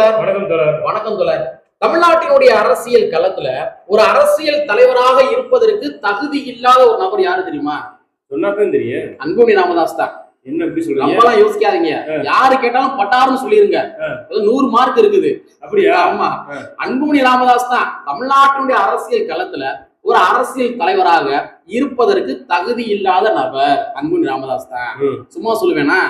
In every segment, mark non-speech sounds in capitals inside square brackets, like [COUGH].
தோழர். வணக்கம் தோழர். வணக்கம் தோழர். தமிழ்நாட்டினுடைய அரசியல் களத்துல ஒரு அரசியல் தலைவராக இருப்பதற்கு தகுதி இல்லாத ஒரு நபர் யாரு தெரியுமா? சொன்னாதான் தெரியும். அன்புமணி ராமதாஸ் தான். என்ன எப்படி சொல்றீங்க? நம்மலாம் யோசிக்காதீங்க. யாரு கேட்டாலும் பட்டாருன்னு சொல்லிருங்க. நூறு மார்க் இருக்குது. அப்படியா? ஆமா. அன்புமணி ராமதாஸ் தான் தமிழ்நாட்டினுடைய அரசியல் களத்துல ஒரு அரசியல் தலைவராக இருப்பதற்கு தகுதி இல்லாத நபர். அன்புமணி ராமதாஸ் தான். சும்மா சொல்லுவேனா?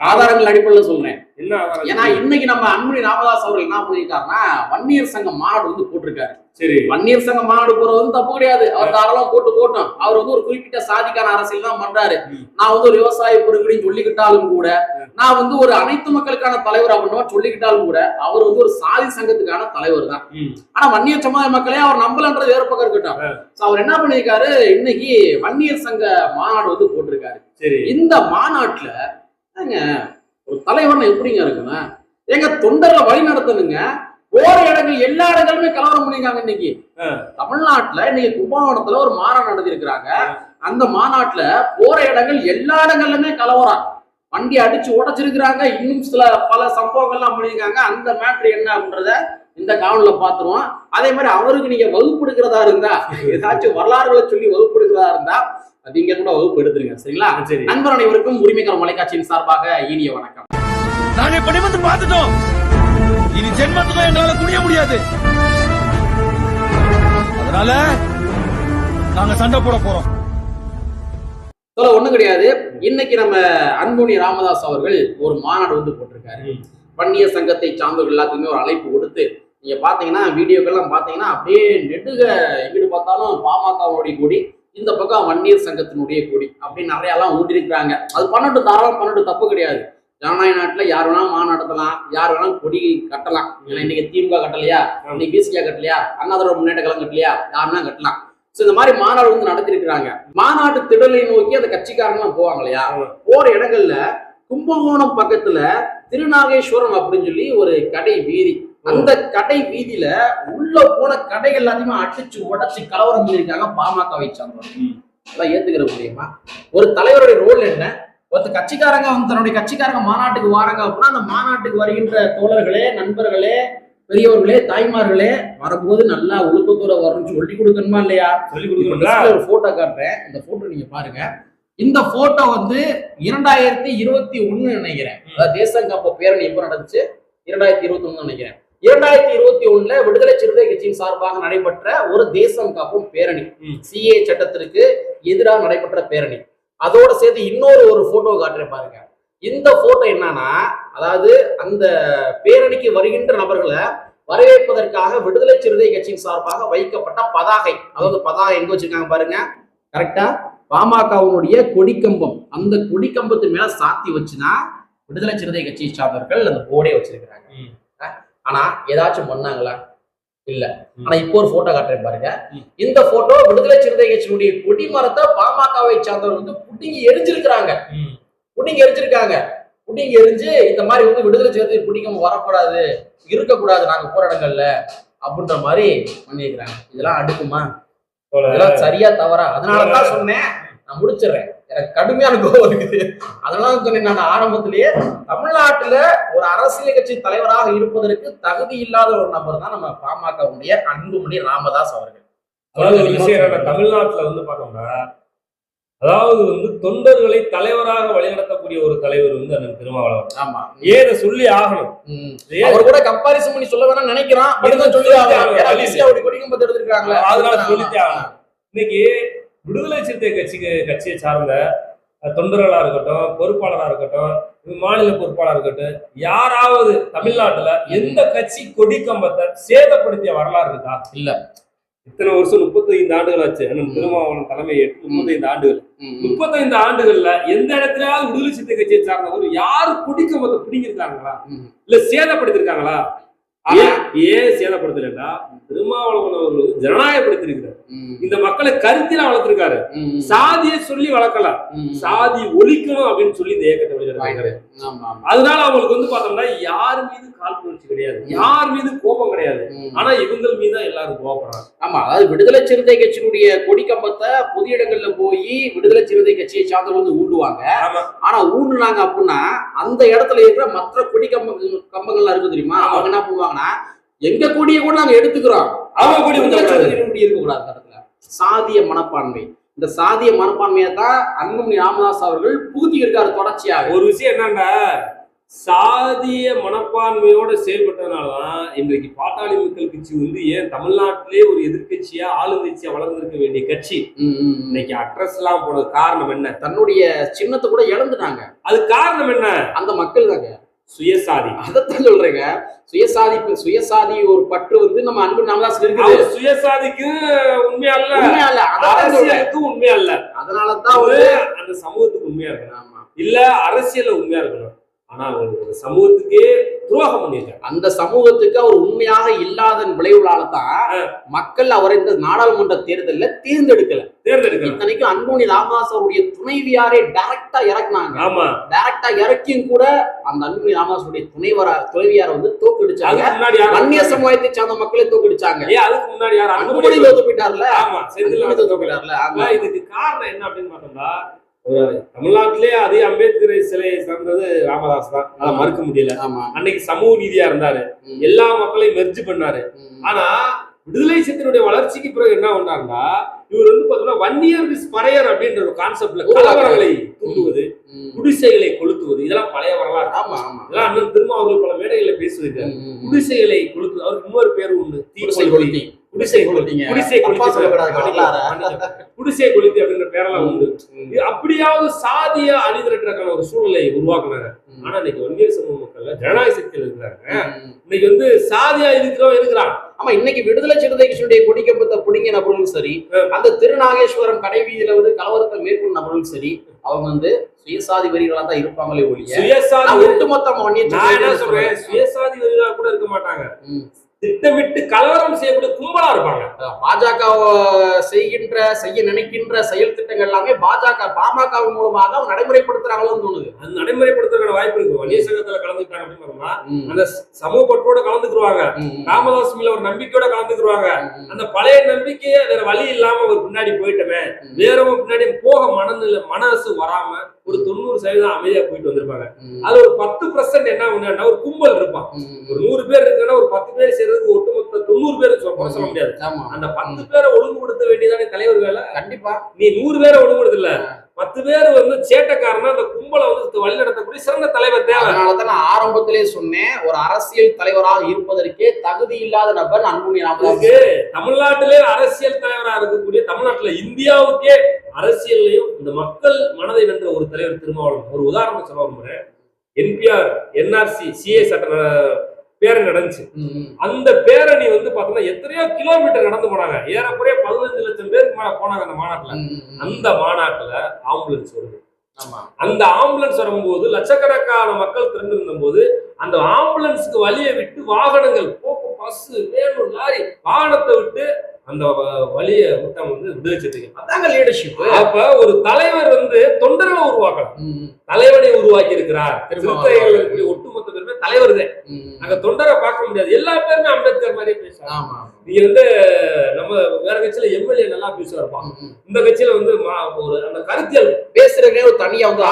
ஆதாரங்கள் அடிப்படையில் சொல்றேன். என்ன ஆதாரம் ஏன்னா இன்னைக்கு நம்ம அன்புமணி ராமதாஸ் அவர்கள் என்ன பண்ணிருக்காருன்னா வன்னியர் சங்க மாநாடு வந்து போட்டிருக்காரு. சரி. வன்னியர் சங்க மாநாடு போறது வந்து தப்பு கிடையாது. அவர் தாராளம் போட்டு போட்டோம். அவர் வந்து ஒரு குறிப்பிட்ட சாதிக்கான அரசியல் தான் பண்றாரு. நான் வந்து ஒரு விவசாய பெருங்குடின்னு சொல்லிக்கிட்டாலும் கூட நான் வந்து ஒரு அனைத்து மக்களுக்கான தலைவர் அப்படின்னு சொல்லிக்கிட்டாலும் கூட அவர் வந்து ஒரு சாதி சங்கத்துக்கான தலைவர் தான். ஆனா வன்னியர் சமுதாய மக்களே அவர் நம்பலன்றது வேற பக்கம் இருக்கட்டும். அவர் என்ன பண்ணிருக்காரு இன்னைக்கு வன்னியர் சங்க மாநாடு வந்து போட்டிருக்காரு. சரி. இந்த மாநாட்டுல ஏங்க ஒரு தலைவர்னு எப்படிங்க இருக்குன்னா எங்க தொண்டர்ல வழி நடத்தணுங்க. போற இடங்கள் எல்லா இடங்களுமே கலவரம் பண்ணிருக்காங்க இன்னைக்கு. தமிழ்நாட்டுல இன்னைக்கு கும்பகோணத்துல ஒரு மாநாடு நடத்திருக்கிறாங்க அந்த மாநாட்டுல போற இடங்கள் எல்லா இடங்கள்லுமே கலவரம். வண்டி அடிச்சு உடைச்சிருக்கிறாங்க. இன்னும் சில பல சம்பவங்கள்லாம் பண்ணியிருக்காங்க. அந்த மேட்ரு என்ன அப்படின்றத இந்த காணொலியில பாத்துருவோம் அதே மாதிரி அவருக்கு நீங்க வகுப்பு எடுக்கிறதா இருந்தா [LAUGHS] ஏதாச்சும் வரலாறுகளை சொல்லி வகுப்பு எடுக்கிறதா இருந்தா நீங்க கூட வகுப்பு எடுத்துருங்க. சரிங்களா? சரி. நண்பர் அனைவருக்கும் உரிமைகள் மலைக்காட்சியின் சார்பாக இனிய வணக்கம். நாங்க நிமிர்ந்து பார்த்துட்டோம். இனி ஜென்மத்துக்கும் எங்களால குடிய முடியாது. அதனால நாங்க சண்டை போட போறோம். சொல்ல ஒண்ணும் கிடையாது. இன்னைக்கு நம்ம அன்புமணி ராமதாஸ் அவர்கள் ஒரு மாநாடு வந்து போட்டிருக்காரு. ம். வன்னியர் சங்கத்தை சார்ந்தவர்கள் எல்லாத்துக்குமே ஒரு அழைப்பு கொடுத்து நீங்க பாத்தீங்கன்னா வீடியோக்கெல்லாம் பாத்தீங்கன்னா அப்படியே நெடுக எங்கிட்டு பார்த்தாலும் பாமகவுடைய கொடி இந்த பக்கம் வன்னியர் சங்கத்தினுடைய கொடி அப்படின்னு நிறைய எல்லாம் ஊட்டிருக்கிறாங்க அது பன்னெண்டு தாராளம் பன்னெண்டு தப்பு கிடையாது. ஜனநாயக நாட்டுல யார் வேணாலும் மா நடத்தலாம் யார் வேணாலும் கொடி கட்டலாம். இன்னைக்கு திமுக கட்டலையா? இன்னைக்கு பிசிகா கட்டலையா? அண்ணாதிர முன்னேற்ற கழகம் கட்டலையா? யாருன்னா கட்டலாம். ஸோ இந்த மாதிரி மாநாடு வந்து நடத்திருக்கிறாங்க. மாநாட்டு திடலை நோக்கி அந்த கட்சிக்காரங்களாம் போவாங்க இல்லையா? போற இடங்கள்ல கும்பகோணம் பக்கத்துல திருநாகேஸ்வரம் அப்படின்னு சொல்லி ஒரு கடை வீதி அந்த கடை வீதியில உள்ள போன கடைகள் எல்லாத்தையுமே அடிச்சு உடைச்சு கலவரம் பண்ணியிருக்காங்க பாமகவை சார்ந்தவங்க ம். அதெல்லாம் ஏத்துக்கிற முடியுமா? ஒரு தலைவருடைய ரோல் என்ன? ஒருத்த கட்சிக்காரங்க வந்து தன்னுடைய கட்சிக்காரங்க மாநாட்டுக்கு வராங்க அப்படின்னா அந்த மாநாட்டுக்கு வருகின்ற தோழர்களே நண்பர்களே பெரியவர்களே தாய்மார்களே வரும்போது நல்லா ஒழுக்கத்தோட வரணும்னு சொல்லி கொடுக்கணுமா இல்லையா? சொல்லி listல ஒரு போட்டோ காட்டுறேன். இந்த போட்டோ நீங்க பாருங்க. இந்த போட்டோ வந்து இரண்டாயிரத்தி இருபத்தி ஒண்ணு நினைக்கிறேன். அதாவது தேசம் காப்ப பேரணி எப்ப நடந்துச்சு? இரண்டாயிரத்தி இருபத்தி ஒண்ணு நினைக்கிறேன். இரண்டாயிரத்தி இருபத்தி ஒண்ணுல விடுதலை சிறுத்தை கட்சியின் சார்பாக நடைபெற்ற ஒரு தேசம் காப்பும் பேரணி. சிஏ சட்டத்திற்கு எதிராக நடைபெற்ற பேரணி. அதோட சேர்த்து இன்னொரு ஒரு போட்டோ காட்டுறேன் பாருங்க. இந்த போட்டோ என்னன்னா அதாவது அந்த பேரணிக்கு வருகின்ற நபர்களை வரவேற்பதற்காக விடுதலை சிறுத்தை கட்சியின் சார்பாக வைக்கப்பட்ட பதாகை. அதாவது பதாகை எங்க வச்சிருக்காங்க பாருங்க. கரெக்டா பாமகவுடைய கொடிக்கம்பம். அந்த கொடிக்கம்பத்து மேல சாத்தி வச்சுனா விடுதலை சிறுத்தை கட்சியை சார்ந்தவர்கள் அந்த போர்டே வச்சிருக்கிறாங்க. ஆனா ஏதாச்சும் பண்ணாங்களா? இல்ல. ஆனா இப்போ ஒரு போட்டோ காட்டுறேன் பாருங்க. இந்த போட்டோ விடுதலை சிறுத்தை கட்சியினுடைய கொடிமரத்தை பாமகவை சார்ந்தவர்கள் வந்து புட்டிங்கி எரிஞ்சிருக்கிறாங்க. ம். புட்டிங்கி எரிஞ்சிருக்காங்க. புட்டிங்கி எரிஞ்சு இந்த மாதிரி வந்து விடுதலை சிறுத்தை பிடிக்காம வரக்கூடாது இருக்கக்கூடாது நாங்க போற இடங்கள்ல அப்படின்ற மாதிரி பண்ணிருக்கிறாங்க இதெல்லாம் அடுக்குமா? இதெல்லாம் சரியா தவறா? அதனாலதான் சொன்னேன். நான் முடிச்சிடுறேன். எனக்கு கடுமையான கோவம் இருக்குது. அதனால சொன்னேன் நான் ஆரம்பத்திலேயே தமிழ்நாட்டுல ஒரு அரசியல் கட்சி தலைவராக இருப்பதற்கு தகுதி இல்லாத ஒரு நபர் தான் நம்ம பாமகவுடைய அன்புமணி ராமதாஸ் அவர்கள். தமிழ்நாட்டுல வந்து பார்த்தோம்னா அதாவது வந்து தொண்டர்களை தலைவராக வழிநடத்தக்கூடிய ஒரு தலைவர் வந்து அண்ணன் திருமாவளவன். ஆமா. ஏன் இதை சொல்லி ஆகணும்? அவர் கூட கம்பாரிசன் பண்ணி சொல்ல வேணாம் நினைக்கிறான். சொல்லி அதனால சொல்லித்தே ஆகணும். இன்னைக்கு விடுதலை சிறுத்தை கட்சிக்கு கட்சியை சார்ந்த அஹ், தொண்டர்களா இருக்கட்டும் பொறுப்பாளரா இருக்கட்டும் மாநில பொறுப்பாளரா இருக்கட்டும் யாராவது தமிழ்நாட்டுல எந்த கட்சி கொடி கம்பத்தை சேதப்படுத்திய வரலாறு இருக்கா இல்ல. இத்தனை வருஷம் முப்பத்தைந்து ஆண்டுகள் ஆச்சு. திருமாவளவன் தலைமை ஏற்று முப்பத்தைந்து ஆண்டுகள். முப்பத்தைந்து ஆண்டுகள்ல எந்த இடத்துலயாவது விடுதலை சிறுத்தை கட்சியை சார்ந்தவர் யாரு கொடி கம்பத்தை பிடிங்கிருக்காங்களா. இல்ல சேதப்படுத்திருக்காங்களா ஏன் சேதப்படுத்தலைன்னா திருமாவளவன் அவர்கள் வந்து ஜனநாயகப்படுத்திருக்கிறார் இந்த மக்களை கருத்தில வளர்த்திருக்காரு. சாதியை சொல்லி வளர்க்கல சாதி ஒழிக்கணும் அப்படின்னு சொல்லி இந்த இயக்கத்தை. அதனால அவங்களுக்கு வந்து பார்த்தோம்னா யார் மீது காழ்ப்புணர்ச்சி கிடையாது. யார் மீது கோபம் கிடையாது. ஆனா இவங்கள் மீது தான் எல்லாரும் கோபப்படுறாங்க. ஆமா அதாவது விடுதலை சிறுத்தை கட்சியினுடைய கொடி கம்பத்தை பொது இடங்கள்ல போய் விடுதலை சிறுத்தை கட்சியை சார்ந்தவங்க வந்து ஊண்டுவாங்க. ஆனா ஊண்டுனாங்க அப்படின்னா அந்த இடத்துல இருக்கிற மற்ற கொடி கம்பங்கள் கம்பங்கள்லாம் இருக்கு தெரியுமா? அவங்க என்ன பண்ணுவாங்கன்னா எங்க கொடியை கூட நாங்க எடுத்துக்கிறோம். அவங்க கொடி இருக்கக்கூடாது அந்த இடத்துல? சாதிய மனப்பான்மை. இந்த சாதிய மனப்பான்மையை தான் அன்புமணி ராமதாஸ் அவர்கள் புகுத்தி இருக்காரு தொடர்ச்சியாக. ஒரு விஷயம் என்னன்னா சாதிய மனப்பான்மையோட செயல்பட்டதுனாலதான் இன்றைக்கு பாட்டாளி மக்கள் கட்சி வந்து ஏன் தமிழ்நாட்டிலே ஒரு எதிர்க்கட்சியா ஆளுங்கட்சியா வளர்ந்திருக்க வேண்டிய கட்சி. இன்னைக்கு அட்ரஸ் எல்லாம் போனது காரணம் என்ன? தன்னுடைய சின்னத்தை கூட இழந்துட்டாங்க. அது காரணம் என்ன? அந்த மக்கள் தாங்க சுயசாதி. அதைத்தான் சொல்றேங்க. சுயசாதி சுயசாதி ஒரு பற்று வந்து நம்ம அன்பு ராமதாஸ் இருக்குது. அவர் சுயசாதிக்கு உண்மையா இல்ல? உண்மையா இல்ல. அதான் சொல்றேன். அரசியலுக்கு உண்மையா இல்ல? அதனாலதான் வந்து அந்த சமூகத்துக்கு உண்மையா இருக்கணும். ஆமா. இல்ல அரசியல்ல உண்மையா இருக்கணும். ஆனா அவர் அந்த சமூகத்துக்கே துரோகம் பண்ணியிருக்காரு அந்த சமூகத்துக்கு அவர் உண்மையாக இல்லாதன் விளைவுகளால தான் மக்கள் அவரை இந்த நாடாளுமன்ற தேர்தல்ல தேர்ந்தெடுக்கல. தேர்ந்தெடுக்கணும் இத்தனைக்கும் அன்புமணி ராமதாஸ் அவருடைய துணைவியாரே டைரக்டா இறக்குனாங்க. ஆமா. டைரக்டா இறக்கியும் கூட அந்த அன்புமணி ராமதாஸுடைய துணைவரா துணைவியார வந்து தோக்கடிச்சாங்க வன்னிய சமுதாயத்தை சார்ந்த மக்களை தோக்கடிச்சாங்க அதுக்கு முன்னாடி யார்? அன்புமணி தோத்து போயிட்டார்ல. ஆமா தோத்து போயிட்டார்ல. இதுக்கு காரணம் என்ன அப்படின்னு பார்த்தோம்னா தமிழ்நாட்டிலே அதே அம்பேத்கர் சிலையை சார்ந்தது ராமதாஸ் தான். அதை மறுக்க முடியல. ஆமா. அன்னைக்கு சமூக நீதியா இருந்தாரு. எல்லா மக்களையும் மெர்ஜ் பண்ணாரு. ஆனா விடுதலை சித்தினுடைய வளர்ச்சிக்கு பிறகு என்ன பண்ணாருன்னா இவர் வந்து பாத்தீங்கன்னா வன்னியர் பறையர் அப்படின்ற ஒரு கான்செப்ட்ல கலவரங்களை தூண்டுவது. குடிசைகளை கொளுத்துவது இதெல்லாம் பழைய வரலாறு ஆமா ஆமா இதெல்லாம் அண்ணன் திரும்ப அவர்கள் பல மேடைகளில் ம். குடிசைகளை கொளுத்துவது அவருக்கு இன்னொரு பேர் உண்டு தீ கொளுத்தி. குடிசை கொளுத்தி கொளுத்திங்க. குடிசை கொளுத்தி. [LAUGHS] குடிசை கொளுத்தி அப்படின்ற பேரெல்லாம் உண்டு அப்படியாவது சாதிய அணிதிரட்டுறதுக்கான ஒரு சூழ்நிலை உருவாக்குனாங்க. ஆனா இன்னைக்கு வன்னியர் சமூக மக்கள்ல ஜனநாயக சக்தியில் இருக்கிறாங்க. இன்னைக்கு வந்து சாதியா இருக்கிறவன் இருக்கிறான் ஆமா இன்னைக்கு விடுதலை சிறுத்தை கட்சியுடைய கொடிக்கப்பட்ட புடிங்க நபர்களும் சரி. அந்த திருநாகேஸ்வரம் கடை வீதியில வந்து கலவரத்தை மேற்கொண்ட நபர்களும் சரி அவங்க வந்து சுயசாதி வரிகளா தான் இருப்பாங்களே ஒழிய சுயசாதி ஒட்டுமொத்த நான் என்ன சொல்றேன்? சுயசாதி வரிகளா கூட இருக்க மாட்டாங்க. திட்டமிட்டு கலவரம் செய்யக்கூடிய கும்பலா இருப்பாங்க பாஜக செய்கின்ற செய்ய நினைக்கின்ற செயல் திட்டங்கள் எல்லாமே பாஜக பாமக மூலமாக அவங்க நடைமுறைப்படுத்துறாங்களோன்னு தோணுது அது நடைமுறைப்படுத்துறதுக்கான வாய்ப்பு இருக்கு வன்னியர் சங்கத்துல கலந்துக்கிட்டாங்க அப்படின்னு. அந்த சமூக பற்றோட கலந்துக்குருவாங்க. ராமதாஸ் மேல ஒரு நம்பிக்கையோட கலந்துக்குருவாங்க. அந்த பழைய நம்பிக்கையே வேற வழி இல்லாம ஒரு பின்னாடி போயிட்டமே வேறவங்க பின்னாடி போக மனநிலை மனசு வராம ஒரு தொண்ணூறு சதவீதம் அமைதியா போயிட்டு வந்திருப்பாங்க. அது ஒரு பத்து பர்சன்ட் என்ன பண்ணுன்னா ஒரு கும்பல் இருப்பான். ஒரு நூறு பேர் இருக்குன்னா ஒரு பத்து பேர் சேர்றதுக்கு ஒட்டுமொத்த தொண்ணூறு பேர் சொல்ல முடியாது. அந்த பத்து பேரை ஒழுங்குபடுத்த வேண்டியதானே தலைவர் வேலை? கண்டிப்பா. நீ நூறு பேரை ஒழுங்குபடுத்தல. பத்து பேர் வந்து சேட்டைக்காரனா அந்த கும்பலை வந்து வழி நடத்தக்கூடிய சிறந்த தலைவர் தேவை. அதனாலதான் நான் ஆரம்பத்திலே சொன்னேன் ஒரு அரசியல் தலைவராக இருப்பதற்கே தகுதி இல்லாத நபர் அன்புமணி ராமதாஸ். தமிழ்நாட்டிலே அரசியல் தலைவரா இருக்கக்கூடிய தமிழ்நாட்டுல இந்தியாவுக்கே அரசியல்லையும் இந்த மக்கள் மனதை வென்ற ஒரு தலைவர் திருமாவளவன். ஒரு உதாரணம் சொல்ல விரும்புறேன். என்பிஆர் என்ஆர்சி சிஏ சட்ட பேரணி நடந்துச்சு. அந்த பேரணி வந்து பாத்தீங்கன்னா எத்தனையோ கிலோமீட்டர் நடந்து போனாங்க. ஏறக்குறைய பதினஞ்சு லட்சம் பேருக்கு மேல போனாங்க அந்த மாநாட்டுல. அந்த மாநாட்டுல ஆம்புலன்ஸ் வருது. அந்த ஆம்புலன்ஸ் வரும்போது லட்சக்கணக்கான மக்கள் திரண்டிருந்த போது அந்த ஆம்புலன்ஸ்க்கு வழியை விட்டு வாகனங்கள் போக்கு பஸ் வேணும் லாரி வாகனத்தை விட்டு அந்த வழியை விட்டவங்க வந்து சிறுத்தைகள் அதாங்க லீடர்ஷிப் அப்ப ஒரு தலைவர் வந்து தொண்டர்களை உருவாக்கலாம் தலைவனை உருவாக்கி இருக்கிறார் திருமாவளவன். தலைவர் தான் நாங்க தொண்டரை பார்க்க முடியாது. எல்லா பேருமே அம்பேத்கர் மாதிரியே பேசுறாங்க ஆமா நீங்க வந்து நம்ம வேற கட்சியில எம்எல்ஏ நல்லா பேசுவாருப்பா ம், ம். இந்த கட்சியில வந்து ஒரு அந்த கருத்தியல். பேசுறதுக்கே ஒரு தனியா வந்து.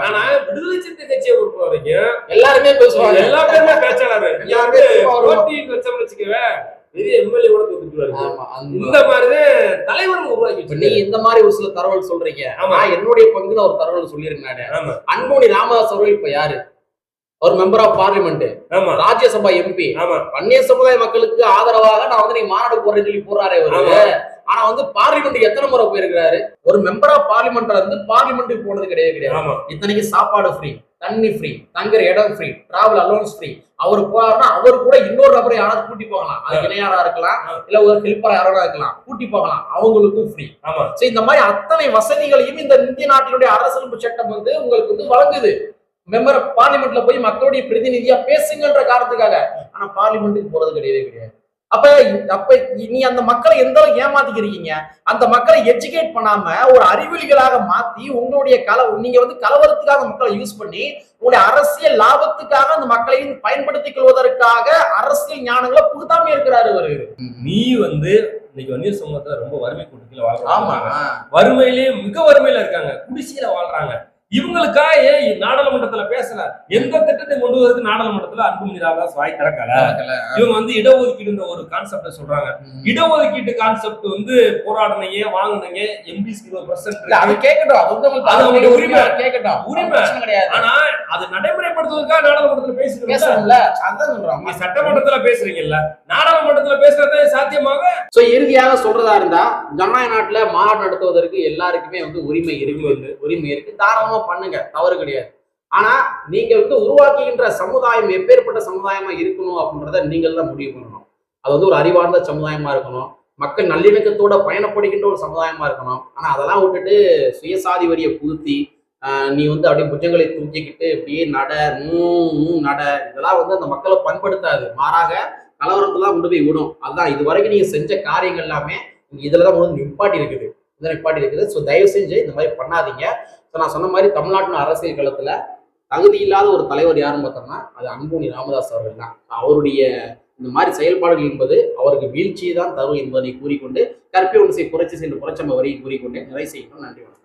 ஆனா விடுதலை சிறுத்தை கட்சியை பொறுத்த வரைக்கும் எல்லாருமே பேசுவாங்க. எல்லா பேருமே பேச்சாளர். எல்லாருமே வந்து. போட்டின்னு வச்சோம்னு வச்சுக்கவே பெரிய எம்எல்ஏ கூட அந்த- இந்த மாதிரிதான் தலைவர்கள் உருவாக்கி நீ. இந்த மாதிரி ஒரு சில தகவல் சொல்றீங்க. ஆமா. நான் என்னுடைய பங்குல ஒரு தகவல் சொல்லியிருக்கேன் அன்புமணி ராமதாஸ் அவர்கள் இப்ப யாரு? ஒரு மெம்பர் ஆஃப் பார்லிமெண்ட் ஆமா. ராஜ்யசபா எம்பி ஆமா. வன்னிய சமுதாய மக்களுக்கு ஆதரவாக நான் வந்து நீ மாநாடு போறேன்னு சொல்லி போறாரு. ஆனா வந்து பார்லிமெண்ட் எத்தனை முறை போயிருக்கிறாரு? ஒரு மெம்பர் ஆஃப் பார்லிமெண்ட் வந்து பார்லிமெண்ட்டுக்கு போனது கிடையாது. ஆமா. இத்தனைக்கு சாப்பாடு ஃப்ரீ தண்ணி ஃப்ரீ தங்குற இடம் ஃப்ரீ டிராவல் அலோன்ஸ் ஃப்ரீ அவர் போறாருன்னா அவர் கூட இன்னொரு நபரை யாராவது கூட்டி போகலாம். அது இணையாரா இருக்கலாம் இல்ல ஒரு ஹெல்ப்பரா யாரோட இருக்கலாம். கூட்டி போகலாம். அவங்களுக்கும் ஃப்ரீ ஆமா. சோ இந்த மாதிரி அத்தனை வசதிகளையும் இந்த இந்திய நாட்டினுடைய அரசியலமைப்பு சட்டம் வந்து உங்களுக்கு வந்து வழங்குது. மெம்பர் பார்லிமெண்ட்ல போய் மக்களுடைய பிரதிநிதியா பேசுங்கன்ற காரணத்துக்காக. ஆனா பார்லிமெண்ட்டுக்கு போறது கிடையவே கிடையாது. அப்ப அப்ப நீ அந்த மக்களை எந்த அளவுக்கு ஏமாத்திக்கிறீங்க? அந்த மக்களை எஜுகேட் பண்ணாம ஒரு அறிவிலிகளாக மாத்தி உங்களுடைய கல நீங்க வந்து கலவரத்துக்காக மக்களை யூஸ் பண்ணி உங்களுடைய அரசியல் லாபத்துக்காக அந்த மக்களை பயன்படுத்திக் கொள்வதற்காக அரசியல் ஞானங்களை புகுத்தாம இருக்கிறாரு அவரு நீ வந்து இன்னைக்கு வன்னியர் சமூகத்துல ரொம்ப வறுமை கூட்டத்தில் ஆமா. வாழ்றாங்க வறுமையிலேயே மிக வறுமையில இருக்காங்க. குடிசையில வாழ்றாங்க. இவங்களுக்காக ஏன் நாடாளுமன்றத்துல பேசல? எந்த திட்டத்தை கொண்டு வரது நாடாளுமன்றத்துல அன்புமணி ராமதாஸ் வாய் திறக்கல? இவங்க வந்து இடஒதுக்கீடுன்ற ஒரு கான்செப்ட சொல்றாங்க. இடஒதுக்கீட்டு கான்செப்ட் வந்து போராடினீங்க வாங்குனீங்க எம்பிஸ்க்கு இருபது பர்சன்ட் அது கேட்கட்டும் அவங்களுடைய உரிமை. கேட்கட்டும் உரிமை. கிடையாது. ஆனா அது நடைமுறைப்படுத்துவதற்காக நாடாளுமன்றத்துல பேசுறீங்க பேசணும்ல. அதான் சொல்றோம். நீங்க சட்டமன்றத்துல பேசுறீங்கல்ல? நாடாளுமன்றத்துல பேசுறது சாத்தியமாக? சோ இறுதியாக சொல்றதா இருந்தா ஜனநாயக நாட்டுல மாநாடு நடத்துவதற்கு எல்லாருக்குமே வந்து உரிமை இருக்கு. உரிமை இருக்கு. தாராளமா பண்ணுங்க. தவறு கிடையாது. ஆனா நீங்க வந்து உருவாக்குகின்ற சமுதாயம் எப்பேற்பட்ட சமுதாயமா இருக்கணும் அப்படின்றத நீங்கள் தான் முடிவு பண்ணணும். அது வந்து ஒரு அறிவார்ந்த சமுதாயமா இருக்கணும். மக்கள் நல்லிணக்கத்தோட பயணப்படுகின்ற ஒரு சமுதாயமா இருக்கணும். ஆனா அதெல்லாம் விட்டுட்டு சுயசாதி வரியை புகுத்தி ஆஹ் நீ வந்து அப்படியே புஜங்களை தூக்கிக்கிட்டு இப்படியே நட நூ நட இதெல்லாம் வந்து அந்த மக்களை பண்படுத்தாது. மாறாக கலவரத்தெல்லாம் கொண்டு போய் விடும். அதுதான் இது வரைக்கும் நீங்க செஞ்ச காரியங்கள் எல்லாமே இங்க இதுல தான் நிப்பாட்டி இருக்குது இதுல நிப்பாட்டி இருக்குது ஸோ தயவு செஞ்சு இந்த மாதிரி பண்ணாதீங்க. ஸோ நான் சொன்ன மாதிரி தமிழ்நாட்டின் அரசியல் களத்தில் தகுதி இல்லாத ஒரு தலைவர் யாருன்னு பார்த்தோம்னா அது அன்புமணி ராமதாஸ் அவர்கள் தான். அவருடைய இந்த மாதிரி செயல்பாடுகள் என்பது அவருக்கு வீழ்ச்சியை தான் தரும் என்பதை கூறிக்கொண்டு கற்பி ஒன்றை குறைச்சி சென்று குறைச்சம்ப வரையை கூறிக்கொண்டு நிறைவு செய்யணும் நன்றி வணக்கம்.